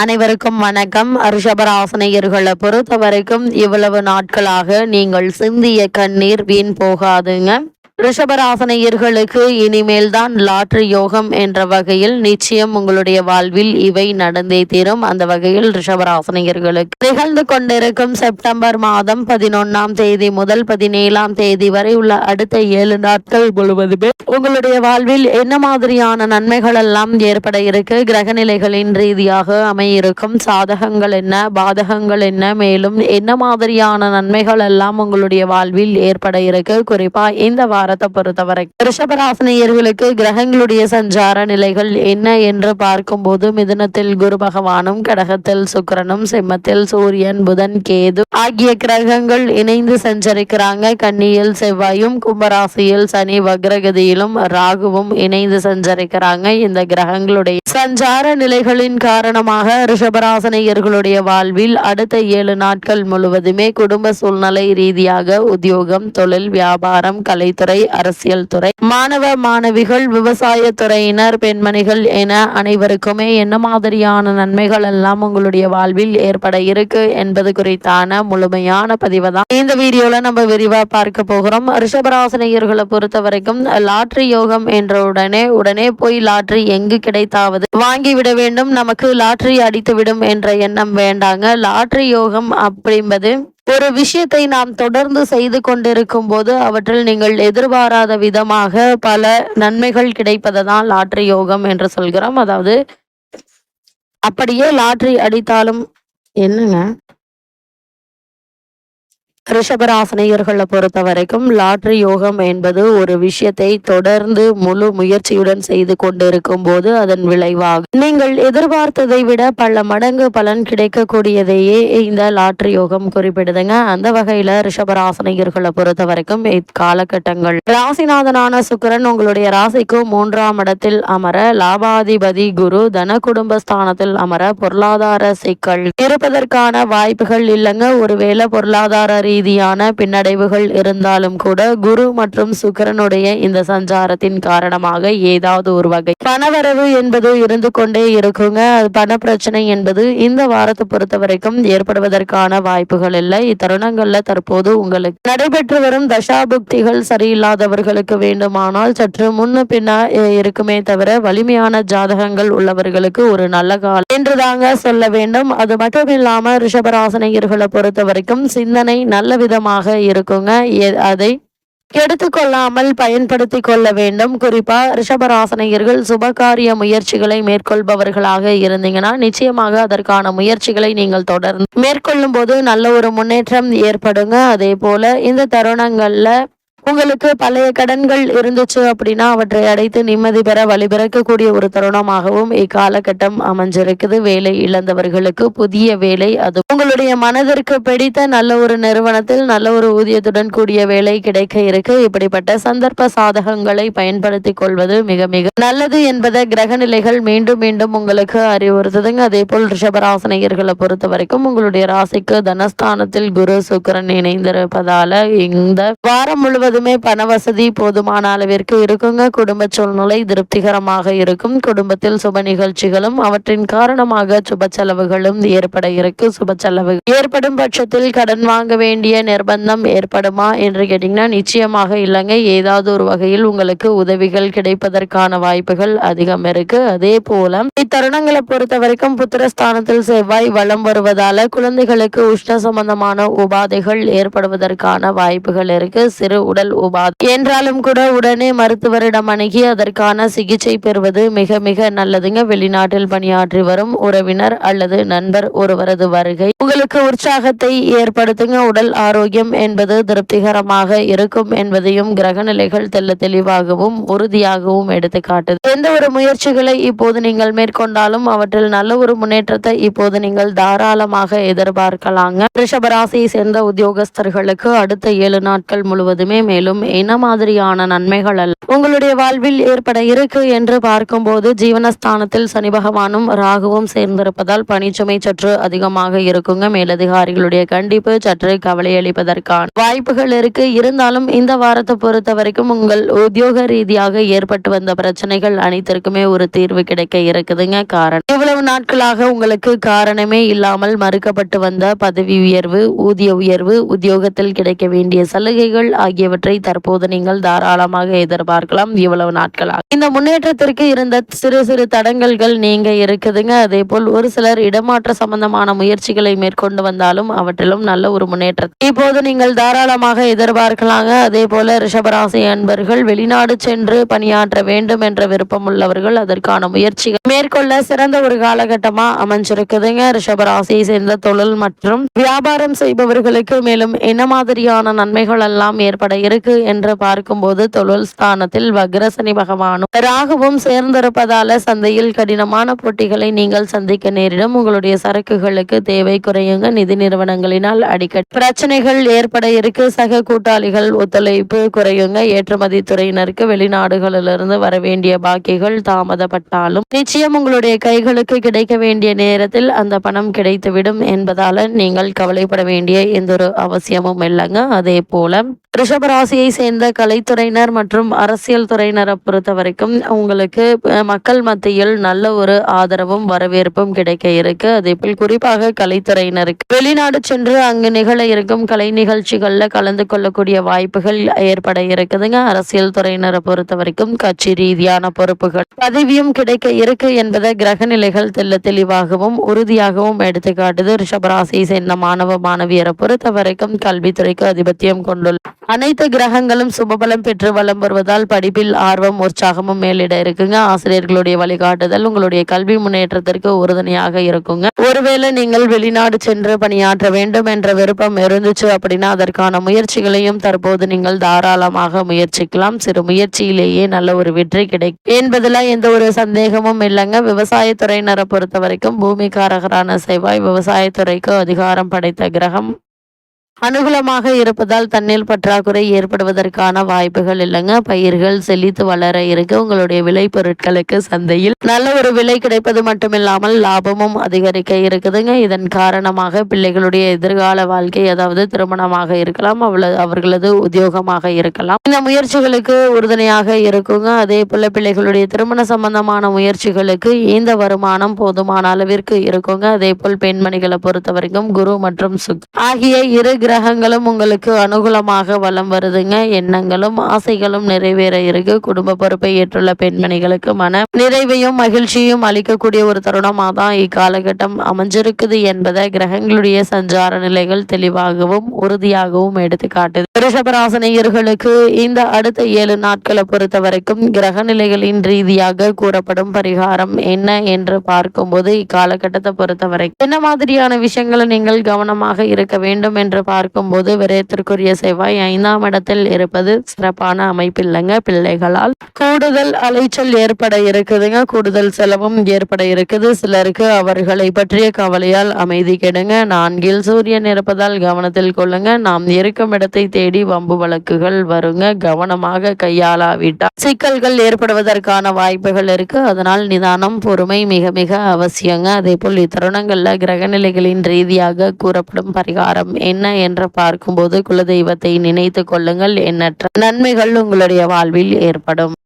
அனைவருக்கும் வணக்கம். ரிஷபராசனையர்களை பொறுத்த வரைக்கும் இவ்வளவு நாட்களாக நீங்கள் சிந்திய கண்ணீர் வீண் போகாதுங்க. ரிஷபராசனையர்களுக்கு இனிமேல்தான் லாட்ரி யோகம் என்ற வகையில் நிச்சயம் உங்களுடைய வாழ்வில் இவை நடந்தே தீரும். அந்த வகையில் ரிஷபராசனையர்களுக்கு நிகழ்ந்து கொண்டிருக்கும் செப்டம்பர் மாதம் பதினொன்னாம் தேதி முதல் பதினேழாம் தேதி வரை உள்ள அடுத்த ஏழு நாட்கள் முழுவதுமே உங்களுடைய வாழ்வில் என்ன மாதிரியான நன்மைகள் எல்லாம் ஏற்பட இருக்கு? கிரகநிலைகளின் ரீதியாக அமையிருக்கும் சாதகங்கள் என்ன? பாதகங்கள் என்ன? மேலும் என்ன மாதிரியான நன்மைகள் எல்லாம் உங்களுடைய வாழ்வில் ஏற்பட இருக்கு? குறிப்பா இந்த வாரத்தை பொறுத்தவரை ரிஷபராசினியர்களுக்கு கிரகங்களுடைய சஞ்சார நிலைகள் என்ன என்று பார்க்கும்போது மிதுனத்தில் குரு பகவானும் கடகத்தில் சுக்கரனும் சிம்மத்தில் சூரியன் புதன் கேது ஆகிய கிரகங்கள் இணைந்து சஞ்சரிக்கிறாங்க. கன்னியில் செவ்வாயும் கும்பராசியில் சனி வக்ரகதியிலும் ராகுவும் இணைந்து சஞ்சரிக்கிறாங்க. இந்த கிரகங்களுடைய சஞ்சார நிலைகளின் காரணமாக ரிஷபராசனையர்களுடைய வாழ்வில் அடுத்த ஏழு நாட்கள் முழுவதுமே குடும்ப சூழ்நிலை ரீதியாக உத்தியோகம் தொழில் வியாபாரம் கலைத்துறை அரசியல் துறை. மாணவ மாணவிகள் விவசாய துறையினர் பெண்மணிகள் என அனைவருக்குமே என்ன மாதிரியான நன்மைகள் எல்லாம் உங்களுடைய வாழ்வில் ஏற்பட இருக்கு என்பது குறித்தான முழுமையான பதிவு தான் இந்த வீடியோல நம்ம விரிவா பார்க்க போகிறோம். ரிஷபராசனையர்களை பொறுத்த வரைக்கும் லாட்ரி யோகம் என்ற உடனே உடனே போய் லாட்ரி எங்கு கிடைத்தாவது? வாங்கி விட வேண்டும். நமக்கு லாட்ரி அடித்து விடும் என்ற எண்ணம் வேண்டாங்க. லாட்ரி யோகம் அப்படின்பது ஒரு விஷயத்தை நாம் தொடர்ந்து செய்து கொண்டிருக்கும் போது அவற்றில் நீங்கள் எதிர்பாராத விதமாக பல நன்மைகள் கிடைப்பதை தான் லாட்ரி யோகம் என்று சொல்கிறோம். அதாவது அப்படியே லாட்ரி அடித்தாலும் என்னங்க? ரிஷபராசனையர்களை பொறுத்த வரைக்கும் லாட்ரி யோகம் என்பது ஒரு விஷயத்தை தொடர்ந்து முழு முயற்சியுடன் செய்து கொண்டிருக்கும் போது அதன் விளைவாக நீங்கள் எதிர்பார்த்ததை விட பல மடங்கு பலன் கிடைக்கக்கூடியதையே இந்த லாட்ரி யோகம் குறிப்பிடுதுங்க. அந்த வகையில ரிஷபராசனையர்களை பொறுத்த வரைக்கும் இக்காலகட்டங்கள். ராசிநாதனான சுக்கிரன் உங்களுடைய ராசிக்கு மூன்றாம் இடத்தில் அமர லாபாதிபதி குரு தன குடும்ப ஸ்தானத்தில் அமர பொருளாதார சிக்கல். இருப்பதற்கான வாய்ப்புகள் இல்லைங்க. ஒருவேளை பொருளாதார ரீதியான பின்னடைவுகள் இருந்தாலும் கூட குரு மற்றும் சுக்கரனுடைய இந்த சஞ்சாரத்தின் காரணமாக ஏதாவது ஒரு வகை பணவரவு என்பது இருந்து கொண்டே இருக்குங்க. அது பண பிரச்சனை என்பது இந்த வாரத்தை பொறுத்த வரைக்கும் ஏற்படுவதற்கான வாய்ப்புகள் இல்லை. இத்தருணங்கள்ல தற்போது உங்களுக்கு நடைபெற்று வரும் தசாபுக்திகள் சரியில்லாதவர்களுக்கு வேண்டுமானால் சற்று முன்ன பின்ன இருக்குமே தவிர வலிமையான ஜாதகங்கள் உள்ளவர்களுக்கு ஒரு நல்ல காலம் என்றுதாங்க சொல்ல வேண்டும். அது மட்டும் இல்லாம ரிஷபராசனையர்களை பொறுத்த வரைக்கும் சிந்தனை நல்ல விதமாக இருக்குங்க. எ- அதை கெடுத்துக்கொள்ளாமல் பயன்படுத்தி கொள்ள வேண்டும். குறிப்பா ரிஷபராசனையர்கள் சுபகாரிய முயற்சிகளை மேற்கொள்பவர்களாக இருந்தீங்கன்னா நிச்சயமாக அதற்கான முயற்சிகளை நீங்கள் தொடர்ந்து மேற்கொள்ளும் போது நல்ல ஒரு முன்னேற்றம் ஏற்படுங்க. அதே போல இந்த தருணங்கள்ல உங்களுக்கு பழைய கடன்கள் இருந்துச்சு அப்படின்னா அவற்றை அடைத்து நிம்மதி பெற வழிபிறக்கக்கூடிய ஒரு தருணமாகவும் இக்காலகட்டம் அமைஞ்சிருக்குது. வேலை இழந்தவர்களுக்கு புதிய வேலை அது. உங்களுடைய மனதிற்கு பிடித்த நல்ல ஒரு நிறுவனத்தில் நல்ல ஒரு ஊதியத்துடன் கூடிய வேலை கிடைக்க இருக்கு. இப்படிப்பட்ட சந்தர்ப்ப சாதகங்களை பயன்படுத்திக் கொள்வது மிக மிக நல்லது என்பதை கிரக நிலைகள் மீண்டும் மீண்டும் உங்களுக்கு அறிவுறுத்துதுங்க. அதே போல் ரிஷபராசனையர்களை பொறுத்த வரைக்கும் உங்களுடைய ராசிக்கு தனஸ்தானத்தில் குரு சுக்கிரன் இணைந்திருப்பதால இந்த வாரம் முழுவதும் பண வசதி போதுமான அளவிற்கு இருக்குங்க. குடும்ப சூழ்நிலை திருப்திகரமாக இருக்கும். குடும்பத்தில் சுப நிகழ்ச்சிகளும் அவற்றின் காரணமாக சுப செலவுகளும் ஏற்பட இருக்கு. சுப செலவு ஏற்படும் பட்சத்தில் கடன் வாங்க வேண்டிய நிர்பந்தம் ஏற்படுமா என்று கேட்டீங்கன்னா நிச்சயமாக இல்லைங்க. ஏதாவது ஒரு வகையில் உங்களுக்கு உதவிகள் கிடைப்பதற்கான வாய்ப்புகள் அதிகம் இருக்கு. அதே போல இத்தருணங்களை பொறுத்த வரைக்கும் புத்திரஸ்தானத்தில் செவ்வாய் வலம் வருவதால குழந்தைகளுக்கு உஷ்ண சம்பந்தமான உபாதைகள் ஏற்படுவதற்கான வாய்ப்புகள் இருக்கு. சிறு உடல் உடல் உபாதை. என்றாலும் கூட உடனே மருத்துவரிடம் அணுகி அதற்கான சிகிச்சை பெறுவது மிக மிக நல்லதுங்க. வெளிநாட்டில் பணியாற்றி வரும் உறவினர் அல்லது நண்பர் ஒருவரது வருகை. உங்களுக்கு உற்சாகத்தை ஏற்படுத்துங்க. உடல் ஆரோக்கியம் என்பது திருப்திகரமாக இருக்கும் என்பதையும் கிரக நிலைகள் தெல்ல தெளிவாகவும் உறுதியாகவும் எடுத்து எந்த ஒரு முயற்சிகளை இப்போது நீங்கள் மேற்கொண்டாலும் அவற்றில் நல்ல ஒரு முன்னேற்றத்தை இப்போது நீங்கள் தாராளமாக எதிர்பார்க்கலாங்க. ரிஷபராசியை சேர்ந்த உத்தியோகஸ்தர்களுக்கு அடுத்த ஏழு நாட்கள் முழுவதுமே மேலும் என்ன மாதிரியான நன்மைகள் அல்ல? உங்களுடைய வாழ்வில் ஏற்பட இருக்கு என்று பார்க்கும்போது ஜீவனஸ்தானத்தில் சனி பகவானும் ராகுவும் சேர்ந்திருப்பதால் பணிச்சுமை சற்று அதிகமாக இருக்குங்க. மேலதிகாரிகளுடைய கண்டிப்பு சற்று கவலை அளிப்பதற்கான வாய்ப்புகள் இருக்கு. இருந்தாலும் இந்த வாரத்தை பொறுத்த வரைக்கும் உங்கள் உத்தியோக ரீதியாக ஏற்பட்டு வந்த பிரச்சனைகள் அனைத்திற்குமே ஒரு தீர்வு கிடைக்க இருக்குதுங்க. காரணம் இவ்வளவு நாட்களாக உங்களுக்கு காரணமே இல்லாமல் மறுக்கப்பட்டு வந்த பதவி உயர்வு ஊதிய உயர்வு உத்தியோகத்தில் கிடைக்க வேண்டிய சலுகைகள் ஆகியவற்றை தற்போது நீங்கள் தாராளமாக எதிர்பார்க்கலாம். இவ்வளவு நாட்களாக. இந்த முன்னேற்றத்திற்கு இருந்த சிறு சிறு தடங்கல்கள் நீங்க இருக்குதுங்க. அதே போல் ஒரு சிலர் இடமாற்ற சம்பந்தமான முயற்சிகளை மேற்கொண்டு வந்தாலும் அவற்றிலும் நல்ல ஒரு முன்னேற்றம் இப்போது நீங்கள் தாராளமாக எதிர்பார்க்கலாங்க. அதே போல ரிஷபராசி அன்பர்கள் வெளிநாடு சென்று பணியாற்ற வேண்டும் என்ற விருப்பம் உள்ளவர்கள் அதற்கான முயற்சிகள் மேற்கொள்ள சிறந்த ஒரு காலகட்டமா அமைஞ்சிருக்குதுங்க. ரிஷபராசியை சேர்ந்த தொழில் மற்றும் வியாபாரம் செய்பவர்களுக்கு மேலும் என்ன மாதிரியான நன்மைகள் எல்லாம் ஏற்பட இருக்கு என்று பார்க்கும்போது தொழில் ஸ்தானத்தில் வக்ரசனி பகவானும் ராகுவும் சேர்ந்திருப்பதால சந்தையில் கடினமான போட்டிகளை நீங்கள் சந்திக்க நேரிடும். உங்களுடைய சரக்குகளுக்கு தேவை குறையுங்க. நிதி நிறுவனங்களினால் அடிக்கடி பிரச்சனைகள் ஏற்பட இருக்கு. சக கூட்டாளிகள் ஒத்துழைப்பு குறையுங்க. ஏற்றுமதி துறையினருக்கு வெளிநாடுகளிலிருந்து வர வேண்டிய பாக்கிகள் தாமதப்பட்டாலும் நிச்சயம் உங்களுடைய கைகளுக்கு கிடைக்க வேண்டிய நேரத்தில் அந்த பணம் கிடைத்துவிடும் என்பதால நீங்கள் கவலைப்பட வேண்டிய எந்த ஒரு அவசியமும் இல்லைங்க. அதே போல ரிஷபராசியை சேர்ந்த கலைத்துறையினர் மற்றும் அரசியல் துறையினரை பொறுத்த வரைக்கும் உங்களுக்கு மக்கள் மத்தியில் நல்ல ஒரு ஆதரவும் வரவேற்பும் கிடைக்க இருக்கு. அதே போல் குறிப்பாக கலைத்துறையினருக்கு. வெளிநாடு சென்று அங்கு நிகழ இருக்கும் கலை நிகழ்ச்சிகள்ல கலந்து கொள்ளக்கூடிய வாய்ப்புகள் ஏற்பட இருக்குதுங்க. அரசியல் துறையினரை பொறுத்த வரைக்கும் கட்சி ரீதியான பொறுப்புகள். பதவியும் கிடைக்க இருக்கு என்பதை கிரக நிலைகள் தெல்ல தெளிவாகவும் உறுதியாகவும் எடுத்துக்காட்டுது. ரிஷபராசியை சேர்ந்த மாணவ மாணவியரை பொறுத்த வரைக்கும் கல்வித்துறைக்கு அதிபத்தியம் கொண்டுள்ள அனைத்து கிரகங்களும் சுபபலம் பெற்று வலம் வருவதால் படிப்பில் ஆர்வம் உற்சாகமும் மேலிட இருக்குங்க. ஆசிரியர்களுடைய வழிகாட்டுதல் உங்களுடைய கல்வி முன்னேற்றத்திற்கு உறுதுணையாக இருக்குங்க. ஒருவேளை நீங்கள் வெளிநாடு சென்று பணியாற்ற வேண்டும் என்ற விருப்பம் இருந்துச்சு அப்படின்னா அதற்கான முயற்சிகளையும் தற்போது நீங்கள் தாராளமாக முயற்சிக்கலாம். சிறு முயற்சியிலேயே நல்ல ஒரு வெற்றி கிடைக்கும். என்பதில் எந்த ஒரு சந்தேகமும் இல்லைங்க. விவசாயத்துறையினரை பொறுத்த வரைக்கும் பூமிக்காரகரான செவ்வாய் விவசாயத்துறைக்கு அதிகாரம் படைத்த கிரகம். அனுகூலமாக இருப்பதால் தண்ணீர் பற்றாக்குறை ஏற்படுவதற்கான வாய்ப்புகள் இல்லைங்க. பயிர்கள் செழித்து வளர இருக்கு. உங்களுடைய விளை பொருட்களுக்கு சந்தையில் நல்ல ஒரு விலை கிடைப்பது மட்டுமில்லாமல் லாபமும் அதிகரிக்க இருக்குதுங்க. இதன் காரணமாக பிள்ளைகளுடைய எதிர்கால வாழ்க்கை அதாவது திருமணமாக இருக்கலாம். அவ்வளவு அவர்களது உத்தியோகமாக இருக்கலாம். இந்த முயற்சிகளுக்கு உறுதுணையாக இருக்குங்க. அதே போல பிள்ளைகளுடைய திருமண சம்பந்தமான முயற்சிகளுக்கு இந்த வருமானம் போதுமான அளவிற்கு இருக்குங்க. அதே போல் பெண்மணிகளை பொறுத்த வரைக்கும் குரு மற்றும் சுக் ஆகிய இரு கிரகங்களும் உங்களுக்கு அனுகூலமாக வலம் வருதுங்க. எண்ணங்களும் ஆசைகளும் நிறைவேற இருக்கு. குடும்ப பொறுப்பை ஏற்றுள்ள பெண்மணிகளுக்கு மன நிறைவையும் மகிழ்ச்சியும் அளிக்கக்கூடிய ஒரு தருணமாக தான் இக்காலகட்டம் அமைஞ்சிருக்குது என்பதை கிரகங்களுடைய சஞ்சார நிலைகள் தெளிவாகவும் உறுதியாகவும் எடுத்து காட்டுது ரிஷபராசனையர்களுக்கு இந்த அடுத்த ஏழு நாட்களை பொறுத்த வரைக்கும் கிரக நிலைகளின் ரீதியாக கூறப்படும் பரிகாரம் என்ன என்று பார்க்கும்போது இக்காலகட்டத்தை பொறுத்த வரைக்கும் என்ன மாதிரியான விஷயங்களை நீங்கள் கவனமாக இருக்க வேண்டும் என்று பார்க்கும்போது விரயத்திற்குரிய செவ்வாய் ஐந்தாம் இடத்தில் இருப்பது சிறப்பான அமைப்பு இல்லைங்க பிள்ளைகளால். கூடுதல் அலைச்சல் ஏற்பட இருக்குதுங்க. கூடுதல் செலவும் ஏற்பட இருக்குது. சிலருக்கு அவர்களை பற்றிய கவலையால் அமைதி கெடுங்க. நான்கில் சூரியன் இருப்பதால் கவனத்தில் கொள்ளுங்க. நாம் இருக்கும் இடத்தை தேடி வம்பு வழக்குகள் வருங்க. கவனமாக கையாளாவிட்டால் சிக்கல்கள் ஏற்படுவதற்கான வாய்ப்புகள் இருக்கு. அதனால் நிதானம் பொறுமை மிக மிக அவசியங்க. அதே போல் இத்தருணங்கள்ல கிரகநிலைகளின் ரீதியாக கூறப்படும் பரிகாரம் என்ன என்று பார்க்கும்போது குலதெய்வத்தை நினைத்து கொள்ளுங்கள் எண்ணற்ற நன்மைகள் உங்களுடைய வாழ்வில் ஏற்படும்.